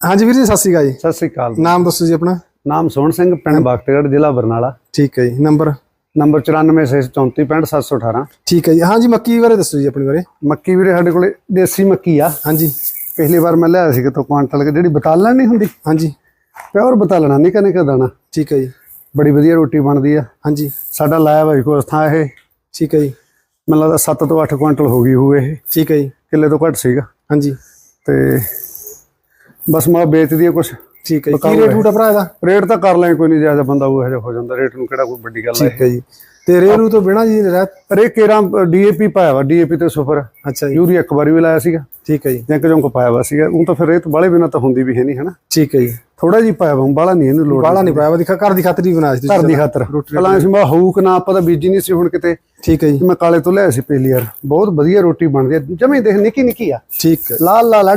ਹਾਂਜੀ ਵੀਰ ਜੀ ਸਤਿ ਸ਼੍ਰੀ ਅਕਾਲ ਜੀ। ਸਤਿ ਸ੍ਰੀ ਅਕਾਲ ਨਾਮ ਦੱਸੋ ਜੀ ਆਪਣਾ। ਨਾਮ ਸੋਹਣ ਸਿੰਘ ਪਿੰਡ ਬਖਤਗੜ੍ਹ ਜ਼ਿਲ੍ਹਾ ਬਰਨਾਲਾ। ਠੀਕ ਹੈ ਜੀ ਨੰਬਰ ਨੰਬਰ 9464365718 ਠੀਕ ਹੈ ਜੀ ਹਾਂਜੀ ਮੱਕੀ ਬਾਰੇ ਦੱਸੋ ਜੀ ਆਪਣੀ ਬਾਰੇ। ਮੱਕੀ ਵੀਰੇ ਸਾਡੇ ਕੋਲੇ ਦੇਸੀ ਮੱਕੀ ਆ। ਹਾਂਜੀ। ਪਿਛਲੀ ਵਾਰ ਮੈਂ ਲਿਆਇਆ ਸੀ ਕਿਤੋਂ ਕੁਆਂਟਲ ਕੁ, ਜਿਹੜੀ ਬਤਾਲਣ ਨਹੀਂ ਹੁੰਦੀ। ਹਾਂਜੀ। ਪਿਓਰ ਬਤਾਲਣਾ ਨਿੱਕਾ ਨਿੱਕਾ ਦਾਣਾ। ਠੀਕ ਹੈ ਜੀ। ਬੜੀ ਵਧੀਆ ਰੋਟੀ ਬਣਦੀ ਆ। ਹਾਂਜੀ। ਸਾਡਾ ਲਾਇਆ ਭਾਈ ਕੋਲ ਥਾਂ ਇਹ। ਠੀਕ ਹੈ ਜੀ। ਮੈਨੂੰ ਲੱਗਦਾ 7 ਤੋਂ 8 ਕੁਆਂਟਲ ਹੋ ਗਈ ਹੋਊ ਇਹ। ਠੀਕ ਹੈ ਜੀ। ਕਿੱਲੇ ਤੋਂ ਘੱਟ ਸੀਗਾ। ਹਾਂਜੀ। ਤੇ ਬਸ ਮੈਂ ਵੇਚਦੀ ਆ ਕੁਛ। ਠੀਕ ਹੈ ਜੀ ਕੀ ਰੇਟ। ਰੂਟ ਭਰਾ ਇਹਦਾ? ਰੇਟ ਤਾਂ ਕਰ ਲੈ ਕੋਈ ਨਹੀਂ ਜ਼ਿਆਦਾ ਬੰਦਾ ਉਹ ਇਹੋ ਜਿਹਾ ਹੋ ਜਾਂਦਾ ਰੇਟ ਨੂੰ ਕਿਹੜਾ ਕੋਈ ਵੱਡੀ ਗੱਲ ਹੈ ਠੀਕ ਹੈ ਜੀ। ਤੇ ਰੇਰੂ ਤੋਂ ਬਿਨਾ ਜੀ ਰਹਿ ਰੇ ਕੇਰਾਂ ਡੀਏਪੀ ਪਾਇਆ ਵਾ ਡੀਏਪੀ ਤੇ ਸੁਪਰ ਅੱਛਾ ਜੀ। ਯੂਰੀਆ ਇੱਕ ਵਾਰੀ ਵੀ ਲਾਇਆ ਸੀਗਾ। ਠੀਕ ਹੈ ਜੀ। ਜਾਂ ਕਿ ਜੋਂਕ ਪਾਇਆ ਵਾ ਸੀਗਾ। ਉਹ ਤਾਂ ਫਿਰ ਰੇਤ ਬਾਲੇ ਬਿਨਾ ਤਾਂ ਹੁੰਦੀ ਵੀ ਹੈ ਨਹੀਂ ਹਨਾ? ਠੀਕ ਹੈ ਜੀ। ਥੋੜਾ ਜੀ ਪਾਇਆ ਵਾ ਬਾਲਾ ਨਹੀਂ ਇਹਨੂੰ ਲੋੜ ਬਾਲਾ ਨਹੀਂ ਪਾਇਆ ਵਾ ਦਿਖਾ ਘਰ ਦੀ ਖਾਤਰ ਹੀ ਬਣਾਇਆ ਸੀ ਘਰ ਦੀ ਖਾਤਰ। ਪਹਿਲਾਂ ਅਸੀਂ ਮੈਂ ਹਊਕ ਨਾ ਆਪਾਂ ਤਾਂ ਬੀਜੀ ਨਹੀਂ ਸੀ ਹੁਣ ਕਿਤੇ? ਠੀਕ ਹੈ ਜੀ। ਮੈਂ ਕਾਲੇ ਤੋਂ ਲਿਆਇਆ ਸੀ ਪਹਿਲੀ ਯਾਰ ਬਹੁਤ ਵਧੀਆ ਰੋਟੀ ਬਣਦੀ ਹੈ ਜਮੇ ਦੇਖ ਨਿੱਕੀ ਨਿੱਕੀ ਆ। ਠੀਕ ਹੈ। ਲਾਲ ਲਾਲ ਆ